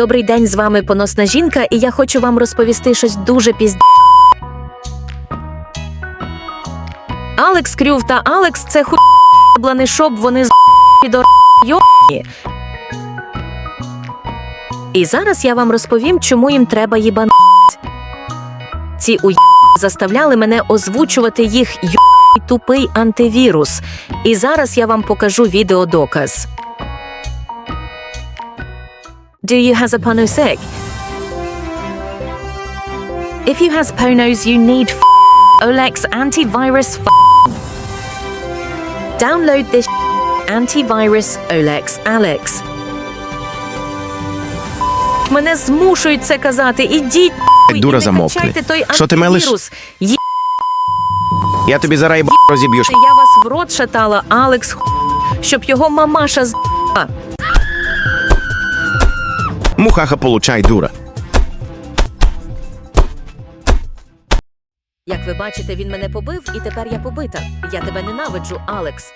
Добрий день, з вами поносна жінка, і я хочу вам розповісти щось дуже пізд... Алекс Крюв та Алекс це хуй щоб вони з до йобні. І зараз я вам розповім, чому їм треба їбан. Ці уй заставляли мене озвучувати їх й тупий антивірус. І зараз я вам покажу відеодоказ. Do you has a panosec? If you has ponos, you need f- Olex antivirus. F- Download this antivirus Olex Alex. Мене змушують це казати. Ідіть і дура, не замовкни. качайте той Що ти мелиш? антивірус. Є- Я тобі зараз їб розіб'ю. Я вас в рот шатала, Алекс, х- щоб його мамаша з. Мухаха получай, дура. Як ви бачите, він мене побив, і тепер я побита. Я тебе ненавиджу, Алекс.